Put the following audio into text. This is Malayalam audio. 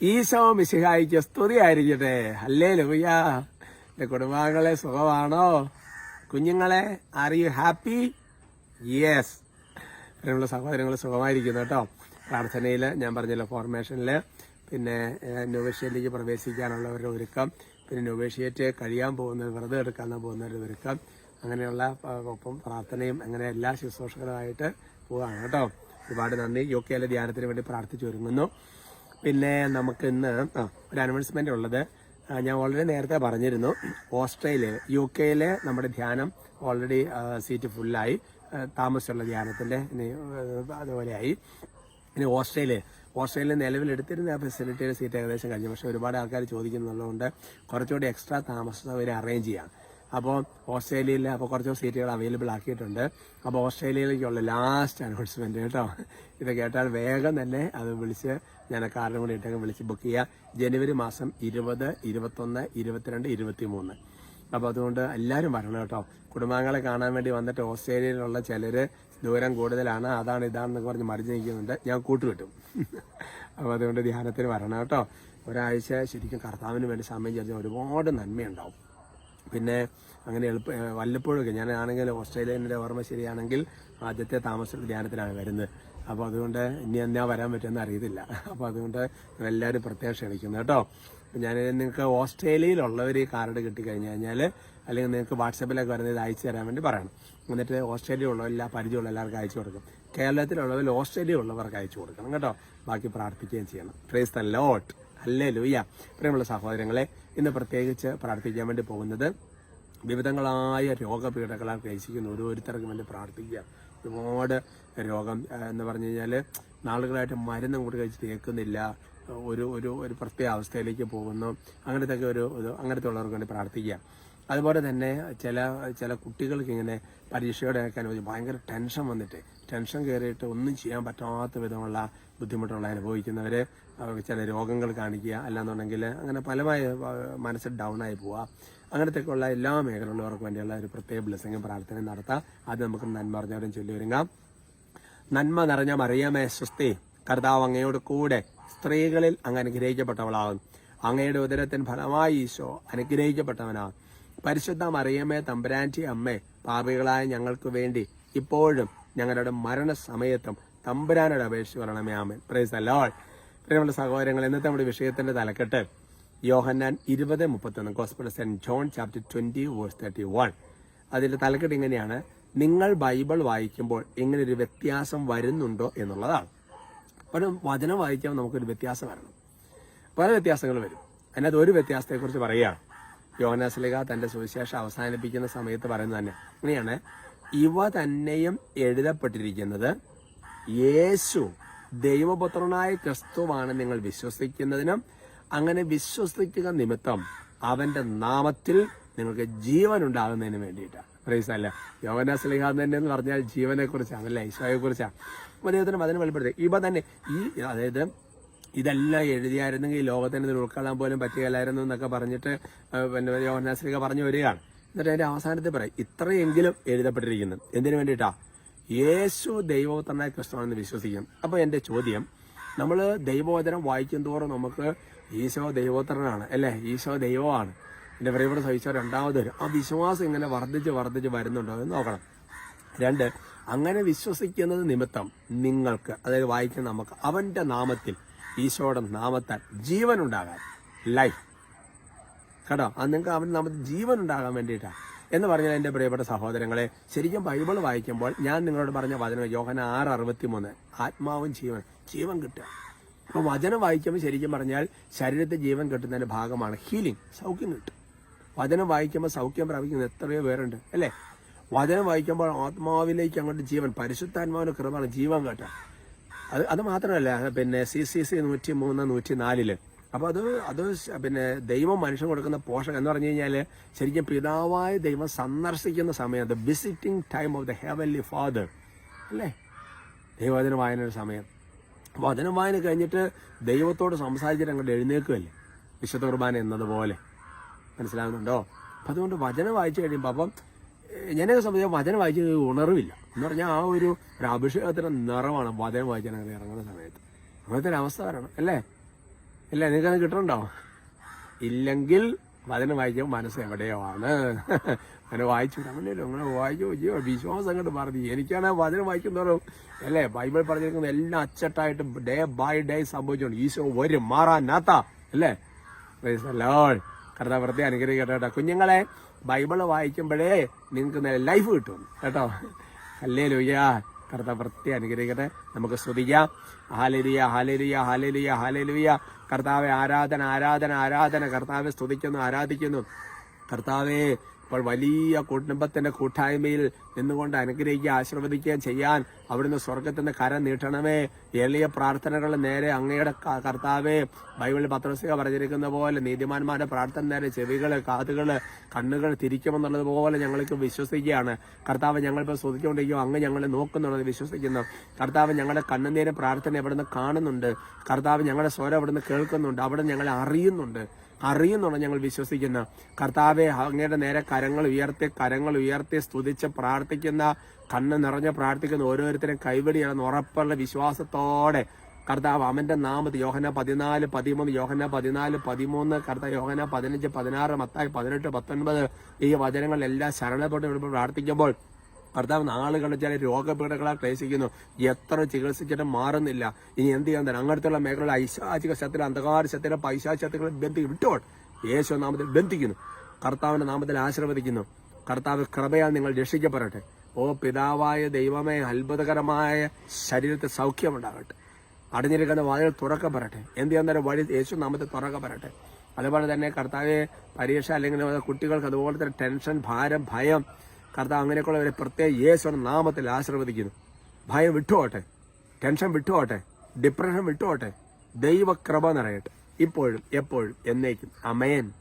ഈശോ മിശിഹായിക്ക് സ്തുതി ആയിരിക്കട്ടെ അല്ലേ ലൂയ എന്റെ കുടുംബാംഗങ്ങളെ സുഖമാണോ? കുഞ്ഞുങ്ങളെ ആർ യു ഹാപ്പി യെസ് അതിനുള്ള സഹോദരങ്ങൾ സുഖമായിരിക്കുന്നു കേട്ടോ. പ്രാർത്ഥനയിൽ ഞാൻ പറഞ്ഞല്ലോ ഫോർമേഷനിൽ പിന്നെ നൊവേഷ്യയിലേക്ക് പ്രവേശിക്കാനുള്ളവരുടെ ഒരുക്കം. പിന്നെ നൊവേഷ്യറ്റ് കഴിയാൻ പോകുന്ന വെറുതെ എടുക്കാൻ പോകുന്നവരുടെ ഒരുക്കം. അങ്ങനെയുള്ള ഒപ്പം പ്രാർത്ഥനയും അങ്ങനെ എല്ലാ ശുശ്രൂഷകളുമായിട്ട് പോവുകയാണ് കേട്ടോ. ഒരുപാട് നന്ദി. യു കെയിലെ ധ്യാനത്തിന് വേണ്ടി പ്രാർത്ഥിച്ചു ഒരുങ്ങുന്നു. പിന്നെ നമുക്ക് ഇന്ന് ആ, ഒരു അനൗൺസ്മെന്റ് ഉള്ളത്. ഞാൻ ഓൾറെഡി നേരത്തെ പറഞ്ഞിരുന്നു. ഓസ്ട്രേലിയ യു കെയിലെ നമ്മുടെ ധ്യാനം ഓൾറെഡി സീറ്റ് ഫുള്ളായി താമസിച്ചുള്ള ആ, അതുപോലെയായി. ഇനി ഓസ്ട്രേലിയ ഓസ്ട്രേലിയ നിലവിലെടുത്തിരുന്ന ഫെസിലിറ്റിയുടെ സീറ്റ് ഏകദേശം കഴിഞ്ഞു. പക്ഷേ ഒരുപാട് ആൾക്കാർ ചോദിക്കുന്നുള്ളതുകൊണ്ട് കുറച്ചുകൂടി എക്സ്ട്രാ താമസ സൗകര്യം അറേഞ്ച് ചെയ്യാം. അപ്പോൾ ഓസ്ട്രേലിയയിൽ അപ്പോൾ കുറച്ച് സീറ്റുകൾ അവൈലബിൾ ആക്കിയിട്ടുണ്ട്. അപ്പോൾ ഓസ്ട്രേലിയയിലേക്കുള്ള ലാസ്റ്റ് അനൗൺസ്മെന്റ് കേട്ടോ. ഇത് കേട്ടാൽ വേഗം തന്നെ അത് വിളിച്ച് ഞാൻ കാറിനും കൂടി ഇട്ടൊക്കെ വിളിച്ച് ബുക്ക് ചെയ്യുക ജനുവരി മാസം ഇരുപത് ഇരുപത്തൊന്ന് ഇരുപത്തിരണ്ട് ഇരുപത്തി മൂന്ന് അപ്പോൾ അതുകൊണ്ട് എല്ലാവരും വരണം കേട്ടോ. കുടുംബാംഗങ്ങളെ കാണാൻ വേണ്ടി വന്നിട്ട് ഓസ്ട്രേലിയയിലുള്ള ചിലർ ദൂരം കൂടുതലാണ്. അതാണ് ഇതാണെന്നൊക്കെ പറഞ്ഞ് മറിഞ്ഞ് നിൽക്കുന്നുണ്ട്. ഞാൻ കൂട്ടുകിട്ടും. അപ്പോൾ അതുകൊണ്ട് ധ്യാനത്തിന് വരണം കേട്ടോ. ഒരാഴ്ച ശരിക്കും കർത്താവിന് വേണ്ടി സമയം ചേർന്ന് ഒരുപാട് നന്മയുണ്ടാവും. പിന്നെ അങ്ങനെ എളുപ്പ വല്ലപ്പോഴൊക്കെ ഞാനാണെങ്കിൽ ഓസ്ട്രേലിയ ഓസ്ട്രേലിയന്റെ ഓർമ്മ ശരിയാണെങ്കിൽ ആദ്യത്തെ താമസ ധ്യാനത്തിലാണ് വരുന്നത്. അപ്പോൾ അതുകൊണ്ട് ഇനി എന്നാ വരാൻ പറ്റുമെന്ന് അറിയത്തില്ല. അപ്പോൾ അതുകൊണ്ട് എല്ലാവരും പ്രത്യേകം ക്ഷണിക്കുന്നു കേട്ടോ. ഞാൻ നിങ്ങൾക്ക് ഓസ്ട്രേലിയയിലുള്ളവർ ഈ കാർഡ് കിട്ടിക്കഴിഞ്ഞ് കഴിഞ്ഞാൽ അല്ലെങ്കിൽ നിങ്ങൾക്ക് വാട്സപ്പിലൊക്കെ വരുന്നത് അയച്ചു തരാൻ വേണ്ടി പറയണം. എന്നിട്ട് ഓസ്ട്രേലിയ ഉള്ള എല്ലാ പരിചയമുള്ള എല്ലാവർക്കും അയച്ചു കൊടുക്കും. കേരളത്തിലുള്ളവർ ഓസ്ട്രേലിയ ഉള്ളവർക്ക് അയച്ചു കൊടുക്കണം കേട്ടോ. ബാക്കി പ്രാർത്ഥിക്കുകയും ചെയ്യണം. പ്രേസ് ദ ലോട്ട് അല്ലേ ലൂയ്യ പ്രിയമുള്ള സഹോദരങ്ങളെ ഇന്ന് പ്രത്യേകിച്ച് പ്രാർത്ഥിക്കാൻ വേണ്ടി പോകുന്നത് വിവിധങ്ങളായ രോഗപീഠകളാൽ ഗ്രഹിച്ചിരിക്കുന്ന ഓരോരുത്തർക്കും വേണ്ടി പ്രാർത്ഥിക്കുക. ഒരുപാട് രോഗം എന്ന് പറഞ്ഞു കഴിഞ്ഞാൽ നാളുകളായിട്ട് മരുന്നും കൂടി കഴിച്ച് തേക്കുന്നില്ല ഒരു ഒരു ഒരു പ്രത്യേക അവസ്ഥയിലേക്ക് പോകുന്നു. അങ്ങനത്തെയൊക്കെ ഒരു ഒരു അങ്ങനത്തെ ഉള്ളവർക്ക് വേണ്ടി പ്രാർത്ഥിക്കുക. അതുപോലെ തന്നെ ചില ചില കുട്ടികൾക്ക് ഇങ്ങനെ പരീക്ഷയുടെ ഒക്കെ ഭയങ്കര ടെൻഷൻ വന്നിട്ട്. ടെൻഷൻ കയറിയിട്ട് ഒന്നും ചെയ്യാൻ പറ്റാത്ത വിധമുള്ള ബുദ്ധിമുട്ടുകൾ അനുഭവിക്കുന്നവർ ചില രോഗങ്ങൾ കാണിക്കുക. അല്ലാന്നുണ്ടെങ്കിൽ അങ്ങനെ പലമായ മനസ്സ് ഡൗൺ ആയി പോവുക. അങ്ങനത്തെ ഉള്ള എല്ലാ മേഖലകളിലവർക്ക് വേണ്ടിയുള്ള ഒരു പ്രത്യേക ബ്ലെസ്സിങ്ങും പ്രാർത്ഥനയും നടത്താം. അത് നമുക്ക് നന്മ അറിഞ്ഞവരും ചൊല്ലി ഒരുങ്ങാം നന്മ നിറഞ്ഞ മറിയമേ സ്വസ്തി കർത്താവ് അങ്ങയോട് കൂടെ സ്ത്രീകളിൽ അങ്ങ് അനുഗ്രഹിക്കപ്പെട്ടവളാകും. അങ്ങയുടെ ഉദരത്തിന് ഫലമായി ഈശോ അനുഗ്രഹിക്കപ്പെട്ടവനാകും. പരിശുദ്ധ മറിയമ്മേ തമ്പരാന്റി അമ്മേ പാപികളായ ഞങ്ങൾക്ക് വേണ്ടി ഇപ്പോഴും ഞങ്ങളുടെ മരണസമയത്തും തമ്പുരാനോട് അപേക്ഷിച്ച് പറയണമേ ആമൻ. പ്രൈസ് അല്ലോൾ പ്രിയമുള്ള സഹോദരങ്ങൾ ഇന്നത്തെ നമ്മുടെ വിഷയത്തിന്റെ തലക്കെട്ട് യോഹന്നാൻ ഇരുപത് മുപ്പത്തൊന്ന് gospel saint John chapter twenty verse thirty one അതിന്റെ തലക്കെട്ട് ഇങ്ങനെയാണ്. നിങ്ങൾ ബൈബിൾ വായിക്കുമ്പോൾ ഇങ്ങനെ ഒരു വ്യത്യാസം വരുന്നുണ്ടോ എന്നുള്ളതാണ്. ഒരു വചനം വായിക്കുമ്പോൾ നമുക്കൊരു വ്യത്യാസം വരണം. പല വ്യത്യാസങ്ങൾ വരും. അതിനകത്ത് ഒരു വ്യത്യാസത്തെക്കുറിച്ച് പറയുകയാണ്. യോനാസ്ലിക തന്റെ സുവിശേഷം അവസാനിപ്പിക്കുന്ന സമയത്ത് പറയുന്നത് തന്നെ. ഇങ്ങനെയാണ്. ഇവ തന്നെയും എഴുതപ്പെട്ടിരിക്കുന്നത് യേശു ദൈവപുത്രനായ ക്രിസ്തുവാണ് നിങ്ങൾ വിശ്വസിക്കുന്നതിനും അങ്ങനെ വിശ്വസിക്കുക നിമിത്തം അവന്റെ നാമത്തിൽ നിങ്ങൾക്ക് ജീവൻ ഉണ്ടാകുന്നതിന് വേണ്ടിയിട്ടാണ്. പ്രൈസ് അല്ല? യോഗനാസ്ലിഹ തന്നെ എന്ന് പറഞ്ഞാൽ ജീവനെ കുറിച്ചാണ് അല്ലെ? ഈശോയെ കുറിച്ചാണ് അപ്പൊ അദ്ദേഹത്തിന് അതിന് വെളിപ്പെടുത്തി. ഇവ തന്നെ ഈ അതായത് ഇതെല്ലാം എഴുതിയായിരുന്നെങ്കിൽ ലോകത്തിന് ഇതിൽ ഉൾക്കൊള്ളാൻ പോലും പറ്റുകയില്ലായിരുന്നു എന്നൊക്കെ പറഞ്ഞിട്ട് പിന്നെ യോഹനാശ്രീക പറഞ്ഞു വരികയാണ്. എന്നിട്ട് അതിന്റെ അവസാനത്തിൽ പറയും ഇത്രയെങ്കിലും എഴുതപ്പെട്ടിരിക്കുന്നു. എന്തിനു വേണ്ടിയിട്ടാ? യേശു ദൈവോത്തരനായ ക്രിസ്തുവാണെന്ന് വിശ്വസിക്കും. അപ്പോൾ എന്റെ ചോദ്യം നമ്മൾ ദൈവവചനം വായിക്കും തോറും നമുക്ക് ഈശോ ദൈവോത്തരനാണ് അല്ലേ? ഈശോ ദൈവമാണ്. എന്റെ പ്രിയപ്പെട്ട സഹിച്ച രണ്ടാമത് വരും ആ വിശ്വാസം ഇങ്ങനെ വർദ്ധിച്ച് വർദ്ധിച്ച് വരുന്നുണ്ടോ എന്ന് നോക്കണം. രണ്ട് അങ്ങനെ വിശ്വസിക്കുന്നത് നിമിത്തം നിങ്ങൾക്ക് അതായത് വായിക്കുന്ന നമുക്ക് അവന്റെ നാമത്തിൽ ഈശോയുടെ നാമത്താൽ ജീവൻ ഉണ്ടാകാൻ ലൈഫ് കേട്ടോ? അത് നിങ്ങൾക്ക് അവൻ നാമത്തിൽ ജീവൻ ഉണ്ടാകാൻ വേണ്ടിയിട്ടാണ് എന്ന് പറഞ്ഞാൽ എന്റെ പ്രിയപ്പെട്ട സഹോദരങ്ങളെ ശരിക്കും ബൈബിൾ വായിക്കുമ്പോൾ ഞാൻ നിങ്ങളോട് പറഞ്ഞ വചനം യോഹന ആറ് അറുപത്തി മൂന്ന് ആത്മാവും ജീവൻ ജീവൻ കിട്ടുക. അപ്പോൾ വചനം വായിക്കുമ്പോൾ ശരിക്കും പറഞ്ഞാൽ ശരീരത്തെ ജീവൻ കിട്ടുന്നതിന്റെ ഭാഗമാണ് ഹീലിംഗ് സൗഖ്യം കിട്ടും വചനം വായിക്കുമ്പോൾ സൗഖ്യം പ്രാപിക്കുന്ന എത്രയോ പേരുണ്ട് അല്ലേ? വചനം വായിക്കുമ്പോൾ ആത്മാവിലേക്ക് അങ്ങോട്ട് ജീവൻ പരിശുദ്ധാത്മാവിന് കൃപമാണ് ജീവൻ കേട്ട അത് അത് മാത്രമല്ല പിന്നെ സി സി സി നൂറ്റി മൂന്ന് നൂറ്റി നാലിൽ അപ്പൊ അത് അത് പിന്നെ ദൈവം മനുഷ്യൻ കൊടുക്കുന്ന പോഷകം എന്ന് പറഞ്ഞു കഴിഞ്ഞാൽ ശരിക്കും പിതാവായ ദൈവം സന്ദർശിക്കുന്ന സമയം the visiting time of the heavenly father അല്ലേ? ദൈവവചന ഒരു സമയം. വചനം വായന കഴിഞ്ഞിട്ട് ദൈവത്തോട് സംസാരിച്ചിട്ട് അങ്ങോട്ട് എഴുന്നേൽക്കുമല്ലേ വിശുദ്ധ കുർബാന എന്നതുപോലെ. മനസ്സിലാകുന്നുണ്ടോ അപ്പം അതുകൊണ്ട് വചനം വായിച്ചു കഴിയുമ്പോൾ അപ്പം ഏഹ്, സംബന്ധിച്ച വചനം വായിച്ച് ഉണർവില്ല. എന്ന് പറഞ്ഞാൽ ആ ഒരു അഭിഷേകത്തിന്റെ നിറമാണ് വചനം വായിച്ചാൽ അങ്ങനെ ഇറങ്ങുന്ന സമയത്ത്. അങ്ങനത്തെ ഒരു അവസ്ഥ വരണം. അല്ലേ? ഇല്ല നിങ്ങൾക്ക് അത് കിട്ടണ്ടോ ഇല്ലെങ്കിൽ വചനം വായിക്കുമ്പോൾ മനസ്സ് എവിടെയോ ആണ് അങ്ങനെ വായിച്ചു. അങ്ങനെയല്ലോ അങ്ങനെ വായിച്ചു അയ്യോ വിശ്വാസം അങ്ങോട്ട് പറഞ്ഞു എനിക്കാണ് വചനം വായിക്കുന്നവരും അല്ലേ? ബൈബിൾ പറഞ്ഞിരിക്കുന്ന എല്ലാം അച്ചട്ടായിട്ട് ഡേ ബൈ ഡേ സംഭവിച്ചുകൊണ്ട് ഈശോ ഒരു മാറാനാത്ത അല്ലേ? കർത്താവ് വെറുതെ അനുഗ്രഹിക്കട്ടെ കേട്ടോ. കുഞ്ഞുങ്ങളെ ബൈബിൾ വായിക്കുമ്പോഴേ നിങ്ങൾക്ക് നല്ല ലൈഫ് കിട്ടും കേട്ടോ. അല്ലേ ലുയാ കർത്താവ് വൃത്തി അനുഗ്രഹിക്കട്ടെ. നമുക്ക് ശ്രദ്ധിക്കാം ഹാലലിയ ഹാലലിയ ഹാലലിയ ഹാലലിയ കർത്താവെ ആരാധന ആരാധന ആരാധന. കർത്താവെ സ്തുതിക്കുന്നു ആരാധിക്കുന്നു. കർത്താവെ ഇപ്പോൾ വലിയ കുടുംബത്തിന്റെ കൂട്ടായ്മയിൽ നിന്നുകൊണ്ട് അനുഗ്രഹിക്കുക ആശീർവദിക്കുകയും ചെയ്യാൻ അവിടുന്ന് സ്വർഗത്തിന്റെ കരം നീട്ടണമേ. എളിയ പ്രാർത്ഥനകൾ നേരെ അങ്ങയുടെ കർത്താവേ. ബൈബിളിൽ പത്രസിക പറഞ്ഞിരിക്കുന്ന പോലെ നീതിമാന്മാരുടെ പ്രാർത്ഥന നേരെ ചെവികൾ കാതുകൾ കണ്ണുകൾ തിരിക്കുമെന്നുള്ളത് പോലെ ഞങ്ങൾക്ക് വിശ്വസിക്കുകയാണ്. കർത്താവ് ഞങ്ങളിപ്പോൾ ശ്രദ്ധിച്ചുകൊണ്ടിരിക്കും അങ്ങ് ഞങ്ങളെ നോക്കുന്നുള്ളത് വിശ്വസിക്കുന്നു. കർത്താവ് ഞങ്ങളുടെ കണ്ണുനീര് പ്രാർത്ഥന എവിടുന്ന് കാണുന്നുണ്ട്. കർത്താവ് ഞങ്ങളുടെ സ്വരം അവിടുന്ന് കേൾക്കുന്നുണ്ട്. അവിടെ ഞങ്ങളെ അറിയുന്നുണ്ട്. അറിയുന്നുണ്ട് ഞങ്ങൾ വിശ്വസിക്കുന്നു. കർത്താവെ അങ്ങയുടെ നേരെ കരങ്ങൾ ഉയർത്തി കരങ്ങൾ ഉയർത്തി സ്തുതിച്ച് പ്രാർത്ഥിക്കുന്ന കണ്ണ് നിറഞ്ഞ പ്രാർത്ഥിക്കുന്ന ഓരോരുത്തരും കൈവടിയാണെന്ന് ഉറപ്പുള്ള വിശ്വാസത്തോടെ കർത്താവ് അവന്റെ നാമത്തിൽ യോഹന പതിനാല് പതിമൂന്ന് യോഹന പതിനാല് പതിമൂന്ന് കർത്താവ് യോഹന പതിനഞ്ച് പതിനാറ് മത്തായി പതിനെട്ട് പത്തൊൻപത് ഈ വചനങ്ങളെല്ലാം ശരണപ്പെട്ട് വിളിപ്പോൾ പ്രാർത്ഥിക്കുമ്പോൾ കർത്താവ് നാളുകൾ ചില രോഗപീഠകളാൽ ക്ലേശിക്കുന്നു. എത്ര ചികിത്സിച്ചിട്ടും മാറുന്നില്ല. ഇനി എന്ത് ചെയ്യാൻ തന്നെ അങ്ങനത്തെയുള്ള മേഖലകളിൽ ഐശാചിക ശക്തികൾ അന്ധകാര ശക്തികളെ പൈശാച ശക്തികളെ ബന്ധി വിട്ടോൾ യേശു നാമത്തിൽ ബന്ധിക്കുന്നു. കർത്താവിന്റെ നാമത്തിൽ ആശീർവദിക്കുന്നു. കർത്താവ് കൃപയാൽ നിങ്ങൾ രക്ഷിക്കപ്പെടട്ടെ. ഓ പിതാവായ ദൈവമേ അത്ഭുതകരമായ സൗഖ്യം സൗഖ്യമുണ്ടാകട്ടെ. അടഞ്ഞിരിക്കുന്ന വാതിൽ തുറക്കപ്പെടട്ടെ എന്ത് ചെയ്യാൻ നേരം വഴി യേശു നാമത്തിൽ തുറക്കപ്പെടട്ടെ അതുപോലെ തന്നെ കർത്താവ് പരീക്ഷ അല്ലെങ്കിൽ കുട്ടികൾക്ക് അതുപോലെ തന്നെ ടെൻഷൻ ഭാരം ഭയം കർത്താവ് അങ്ങനെയൊക്കെയുള്ളവരെ പ്രത്യേക യേശുവിന്റെ നാമത്തിൽ ആശീർവദിക്കുന്നു. ഭയം വിട്ടുപോട്ടെ ടെൻഷൻ വിട്ടുപോട്ടെ ഡിപ്രഷൻ വിട്ടുപോട്ടെ ദൈവകൃപ നിറയട്ടെ. ഇപ്പോഴും എപ്പോഴും എന്നേക്കും. അമേൻ